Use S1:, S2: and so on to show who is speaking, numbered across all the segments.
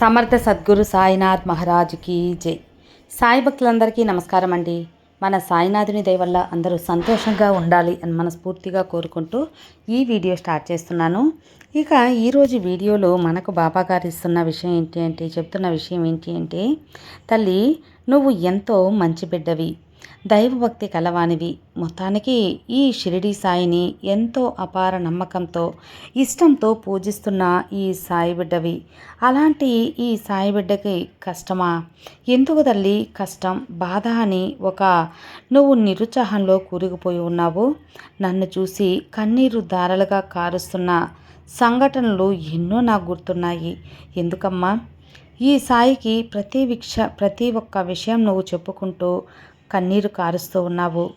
S1: సమర్థ సద్గురు సాయినాథ్ మహారాజుకి జై. సాయి భక్తులందరికీ నమస్కారం అండి. మన సాయినాథుని దయ వల్ల అందరూ సంతోషంగా ఉండాలి అని మనస్ఫూర్తిగా కోరుకుంటూ ఈ వీడియో స్టార్ట్ చేస్తున్నాను. ఇక ఈరోజు వీడియోలో మనకు బాబా గారు ఇస్తున్న విషయం ఏంటి అంటే చెప్తున్న విషయం ఏంటి అంటే తల్లి నువ్వు ఎంతో మంచి బిడ్డవి. దైవభక్తి కలవానివి. మొత్తానికి ఈ షిరిడి సాయిని ఎంతో అపార నమ్మకంతో ఇష్టంతో పూజిస్తున్న ఈ సాయి బిడ్డవి. అలాంటి ఈ సాయి బిడ్డకి కష్టమా? ఎందుకు తల్లి? కష్టం బాధ అని ఒక నువ్వు నిరుత్సాహంలో కూరుకుపోయి ఉన్నావు. నన్ను చూసి కన్నీరు దారలుగా కారుస్తున్న సంఘటనలు ఎన్నో నాకు గుర్తున్నాయి. ఎందుకమ్మా? ఈ సాయికి ప్రతి విక్ష ప్రతి ఒక్క విషయం నువ్వు చెప్పుకుంటూ కన్నీరు కారుస్తూ ఉన్నావు.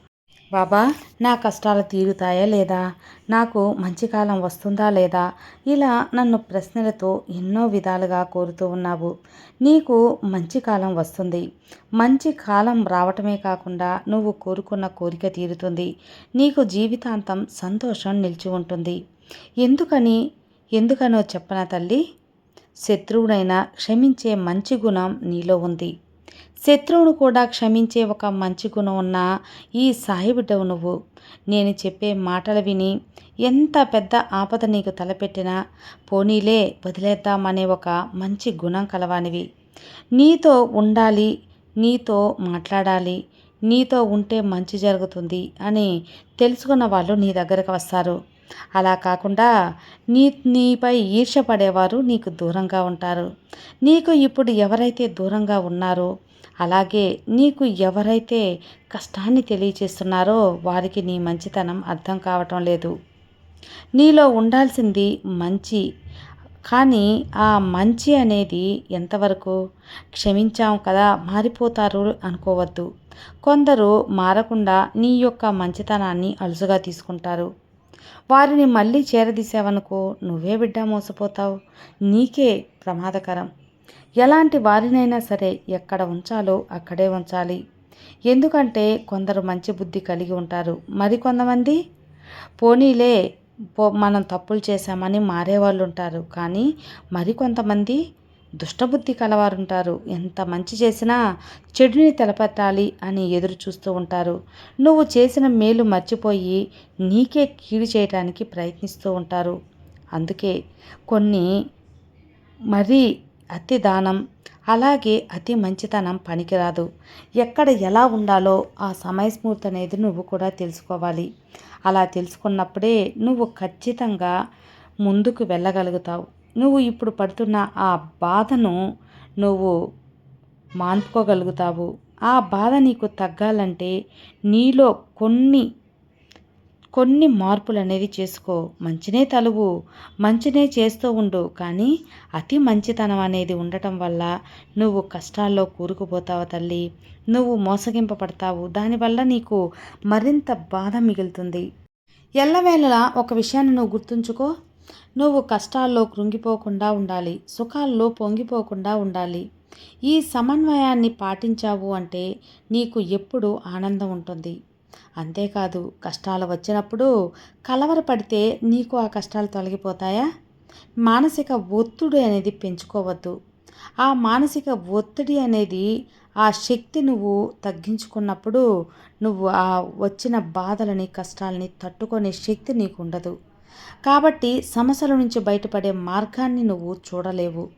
S1: బాబా నా కష్టాలు తీరుతాయా లేదా? నాకు మంచి కాలం వస్తుందా లేదా? ఇలా నన్ను ప్రశ్నలతో ఎన్నో విధాలుగా కోరుతూ ఉన్నావు. నీకు మంచి కాలం వస్తుంది. మంచి కాలం రావటమే కాకుండా నువ్వు కోరుకున్న కోరిక తీరుతుంది. నీకు జీవితాంతం సంతోషం నిలిచి ఉంటుంది. ఎందుకని? ఎందుకనో చెప్పన తల్లి? శత్రువునైనా క్షమించే మంచి గుణం నీలో ఉంది. శత్రువును కూడా క్షమించే ఒక మంచి గుణం ఉన్న ఈ సాయి బిడ్డవు నువ్వు. నేను చెప్పే మాటలు విని ఎంత పెద్ద ఆపద నీకు తలపెట్టినా పోనీలే వదిలేద్దామనే ఒక మంచి గుణం కలవానివి. నీతో ఉండాలి నీతో మాట్లాడాలి నీతో ఉంటే మంచి జరుగుతుంది అని తెలుసుకున్న వాళ్ళు నీ దగ్గరకు వస్తారు. అలా కాకుండా నీ నీపై ఈర్ష పడేవారు నీకు దూరంగా ఉంటారు. నీకు ఇప్పుడు ఎవరైతే దూరంగా ఉన్నారో అలాగే నీకు ఎవరైతే కష్టాన్ని తెలియచేస్తున్నారో వారికి నీ మంచితనం అర్థం కావటం లేదు. నీలో ఉండాల్సింది మంచి. కానీ ఆ మంచి అనేది ఎంతవరకు? క్షమించాం కదా మారిపోతారు అనుకోవద్దు. కొందరు మారకుండా నీ యొక్క మంచితనాన్ని అలుసుగా తీసుకుంటారు. వారిని మళ్ళీ చేరదీసావనుకో నువ్వే బిడ్డ మోసపోతావు. నీకే ప్రమాదకరం. ఎలాంటి వారినైనా సరే ఎక్కడ ఉంచాలో అక్కడే ఉంచాలి. ఎందుకంటే కొందరు మంచి బుద్ధి కలిగి ఉంటారు. మరికొంతమంది పోనీలే పో మనం తప్పులు చేశామని మారేవాళ్ళు ఉంటారు కానీ మరికొంతమంది దుష్టబుద్ధి కలవారు ఉంటారు ఎంత మంచి చేసినా చెడుని తెలపెట్టాలి అని ఎదురు చూస్తూ ఉంటారు. నువ్వు చేసిన మేలు మర్చిపోయి నీకే కీడు చేయడానికి ప్రయత్నిస్తూ ఉంటారు. అందుకే కొన్ని మరీ అతి దానం అలాగే అతి మంచితనం పనికిరాదు. ఎక్కడ ఎలా ఉండాలో ఆ సమయస్ఫూర్తి అనేది నువ్వు కూడా తెలుసుకోవాలి. అలా తెలుసుకున్నప్పుడే నువ్వు ఖచ్చితంగా ముందుకు వెళ్ళగలుగుతావు. నువ్వు ఇప్పుడు పడుతున్న ఆ బాధను నువ్వు మాన్పుకోగలుగుతావు. ఆ బాధ నీకు తగ్గాలంటే నీలో కొన్ని కొన్ని మార్పులు అనేది చేసుకో. మంచినే తలువు మంచినే చేస్తూ ఉండు. కానీ అతి మంచితనం అనేది ఉండటం వల్ల నువ్వు కష్టాల్లో కూరుకుపోతావు తల్లి. నువ్వు మోసగింపబడతావు. దానివల్ల నీకు మరింత బాధ మిగులుతుంది. ఎల్లవేళలా ఒక విషయాన్ని నువ్వు గుర్తుంచుకో. నువ్వు కష్టాల్లో కృంగిపోకుండా ఉండాలి సుఖాల్లో పొంగిపోకుండా ఉండాలి. ఈ సమన్వయాన్ని పాటించావు అంటే నీకు ఎప్పుడు ఆనందం ఉంటుంది. అంతేకాదు కష్టాలు వచ్చినప్పుడు కలవరపడితే నీకు ఆ కష్టాలు తొలగిపోతాయా? మానసిక ఒత్తిడి అనేది పెంచుకోవద్దు. ఆ మానసిక ఒత్తిడి అనేది ఆ శక్తి నువ్వు తగ్గించుకున్నప్పుడు నువ్వు ఆ వచ్చిన బాధలని కష్టాలని తట్టుకునే శక్తి నీకు ఉండదు కాబట్టి సమస్యల నుంచి బయటపడే మార్గాన్ని నువ్వు చూడలేవు.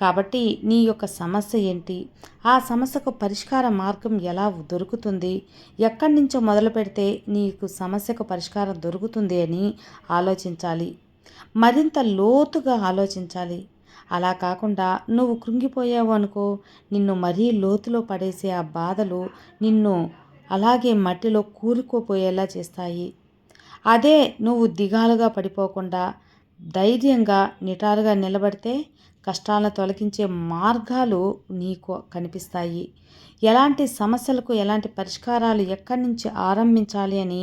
S1: కాబట్టి నీ యొక్క సమస్య ఏంటి? ఆ సమస్యకు పరిష్కార మార్గం ఎలా దొరుకుతుంది? ఎక్కడి నుంచో మొదలు పెడితే నీకు సమస్యకు పరిష్కారం దొరుకుతుంది అని ఆలోచించాలి. మరింత లోతుగా ఆలోచించాలి. అలా కాకుండా నువ్వు కృంగిపోయావు అనుకో నిన్ను మరీ లోతులో పడేసే ఆ బాధలు నిన్ను అలాగే మట్టిలో కూరుకుపోయేలా చేస్తాయి. అదే నువ్వు దిగాలుగా పడిపోకుండా ధైర్యంగా నిటారుగా నిలబడితే కష్టాలను తొలగించే మార్గాలు నీకు కనిపిస్తాయి. ఎలాంటి సమస్యలకు ఎలాంటి పరిష్కారాలు ఎక్కడి నుంచి ఆరంభించాలి అని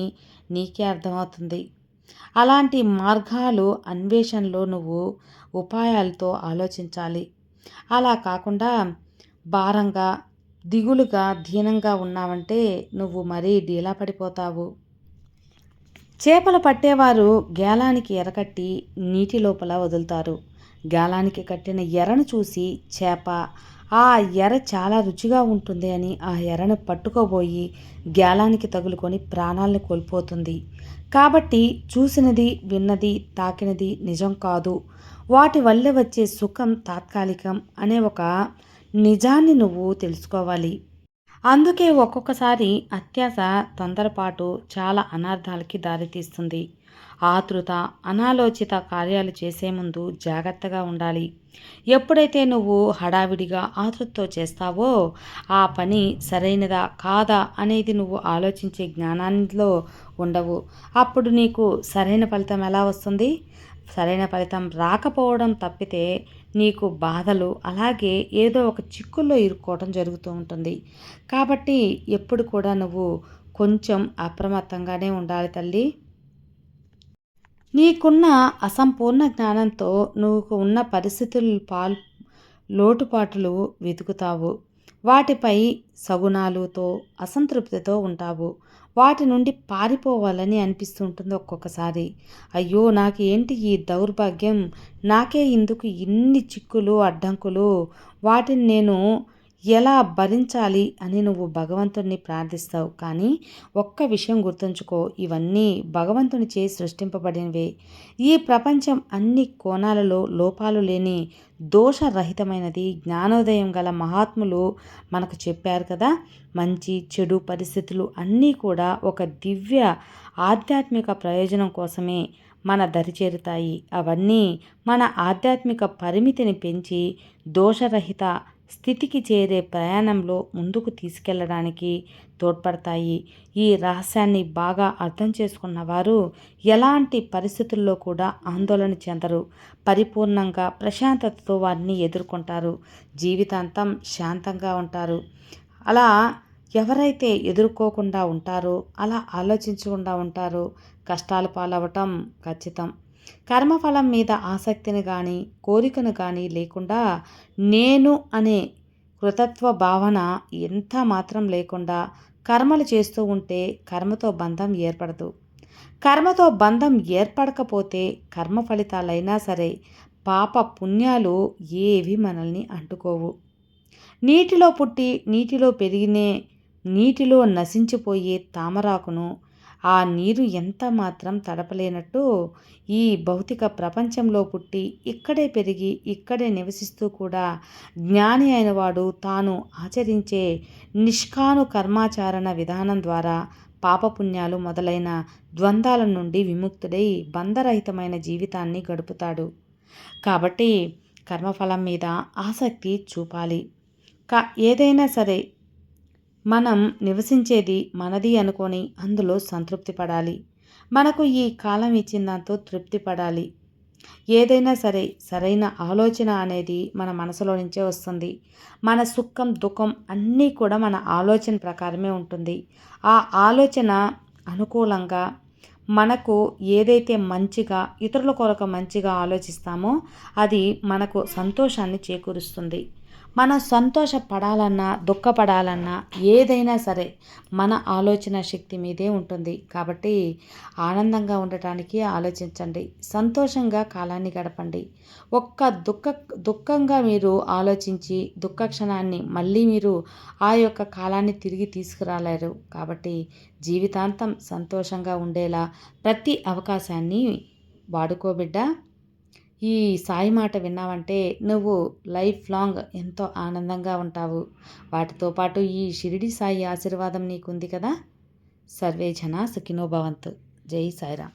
S1: నీకే అర్థమవుతుంది. అలాంటి మార్గాలు అన్వేషణలో నువ్వు ఉపాయాలతో ఆలోచించాలి. అలా కాకుండా భారంగా దిగులుగా దీనంగా ఉన్నావంటే నువ్వు మరీ డీలా పడిపోతావు. చేపలు పట్టేవారు గేలానికి ఎరకట్టి నీటి లోపల వదులుతారు. గాలానికి కట్టిన ఎరను చూసి చేప ఆ ఎర చాలా రుచిగా ఉంటుంది అని ఆ ఎరను పట్టుకోబోయి గేలానికి తగులుకొని ప్రాణాలను కోల్పోతుంది. కాబట్టి చూసినది విన్నది తాకినది నిజం కాదు. వాటి వల్లే వచ్చే సుఖం తాత్కాలికం అనే ఒక నిజాన్ని నువ్వు తెలుసుకోవాలి. అందుకే ఒక్కొక్కసారి అత్యాశ తొందరపాటు చాలా అనార్థాలకి దారితీస్తుంది. ఆతృత అనాలోచిత కార్యాలు చేసే ముందు జాగ్రత్తగా ఉండాలి. ఎప్పుడైతే నువ్వు హడావిడిగా ఆతృతతో చేస్తావో ఆ పని సరైనదా కాదా అనేది నువ్వు ఆలోచించే జ్ఞానంలో ఉండవు. అప్పుడు నీకు సరైన ఫలితం ఎలా వస్తుంది? సరైన ఫలితం రాకపోవడం తప్పితే నీకు బాధలు అలాగే ఏదో ఒక చిక్కుల్లో ఇరుక్కోవడం జరుగుతూ ఉంటుంది. కాబట్టి ఎప్పుడు కూడా నువ్వు కొంచెం అప్రమత్తంగానే ఉండాలి తల్లి. నీకున్న అసంపూర్ణ జ్ఞానంతో నువ్వు ఉన్న పరిస్థితులు పాల్ లోటుపాట్లు వెతుకుతావు. వాటిపై సగుణాలుతో అసంతృప్తితో ఉంటావు. వాటి నుండి పారిపోవాలని అనిపిస్తుంటుంది ఒక్కొక్కసారి. అయ్యో నాకు ఏంటి ఈ దౌర్భాగ్యం? నాకే ఇందుకు ఇన్ని చిక్కులు అడ్డంకులు? వాటిని నేను ఎలా భరించాలి అని నువ్వు భగవంతుడిని ప్రార్థిస్తావు? కానీ ఒక్క విషయం గుర్తుంచుకో ఇవన్నీ భగవంతుని చేసి సృష్టింపబడినవే. ఈ ప్రపంచం అన్ని కోణాలలో లోపాలు లేని దోషరహితమైనది జ్ఞానోదయం గల మహాత్ములు మనకు చెప్పారు కదా. మంచి చెడు పరిస్థితులు అన్నీ కూడా ఒక దివ్య ఆధ్యాత్మిక ప్రయోజనం కోసమే మన దరిచేరుతాయి అవన్నీ మన ఆధ్యాత్మిక పరిమితిని పెంచి దోషరహిత స్థితికి చేరే ప్రయాణంలో ముందుకు తీసుకెళ్ళడానికి తోడ్పడతాయి. ఈ రహస్యాన్ని బాగా అర్థం చేసుకున్న వారు ఎలాంటి పరిస్థితుల్లో కూడా ఆందోళన చెందరు. పరిపూర్ణంగా ప్రశాంతతతో వారిని ఎదుర్కొంటారు. జీవితాంతం శాంతంగా ఉంటారు. అలా ఎవరైతే ఎదుర్కోకుండా ఉంటారో అలా ఆలోచించకుండా ఉంటారో కష్టాలు పాలవటం ఖచ్చితం. కర్మఫలం మీద ఆసక్తిని కానీ కోరికను కానీ లేకుండా నేను అనే కృతత్వ భావన ఎంత మాత్రం లేకుండా కర్మలు చేస్తూ ఉంటే కర్మతో బంధం ఏర్పడదు. కర్మతో బంధం ఏర్పడకపోతే కర్మ ఫలితాలైనా సరే పాప పుణ్యాలు ఏవి మనల్ని అంటుకోవు. నీటిలో పుట్టి నీటిలో పెరిగినే నీటిలో నశించిపోయే తామరాకును ఆ నీరు ఎంత మాత్రం తడపలేనట్టు ఈ భౌతిక ప్రపంచంలో పుట్టి ఇక్కడే పెరిగి ఇక్కడే నివసిస్తూ కూడా జ్ఞాని అయినవాడు తాను ఆచరించే నిష్కాను కర్మాచారణ విధానం ద్వారా పాపపుణ్యాలు మొదలైన ద్వంద్వాల నుండి విముక్తుడై బంధరహితమైన జీవితాన్ని గడుపుతాడు. కాబట్టి కర్మఫలం మీద ఆసక్తి చూపాలి. కా ఏదైనా సరే మనం నివసించేది మనది అనుకొని అందులో సంతృప్తి పడాలి. మనకు ఈ కాలం ఇచ్చిన దాంతో తృప్తి పడాలి. ఏదైనా సరే సరైన ఆలోచన అనేది మన మనసులో నుంచే వస్తుంది. మన సుఖం దుఃఖం అన్నీ కూడా మన ఆలోచన ప్రకారమే ఉంటుంది. ఆ ఆలోచన అనుకూలంగా మనకు ఏదైతే మంచిగా ఇతరుల కొరకు మంచిగా ఆలోచిస్తామో అది మనకు సంతోషాన్ని చేకూరుస్తుంది. మనం సంతోషపడాలన్నా దుఃఖపడాలన్నా ఏదైనా సరే మన ఆలోచన శక్తి మీదే ఉంటుంది. కాబట్టి ఆనందంగా ఉండటానికి ఆలోచించండి. సంతోషంగా కాలాన్ని గడపండి. ఒక్క దుఃఖ దుఃఖంగా మీరు ఆలోచించి దుఃఖ క్షణాన్ని మళ్ళీ మీరు ఆ యొక్క కాలాన్ని తిరిగి తీసుకురాలేరు. కాబట్టి జీవితాంతం సంతోషంగా ఉండేలా ప్రతి అవకాశాన్ని వాడుకోబిడ్డ ఈ సాయి మాట విన్నావంటే నువ్వు లైఫ్ లాంగ్ ఎంతో ఆనందంగా ఉంటావు. వాటితో పాటు ఈ షిరిడి సాయి ఆశీర్వాదం నీకుంది కదా? సర్వే జన సుఖినోభవంతు జై సాయిరామ్.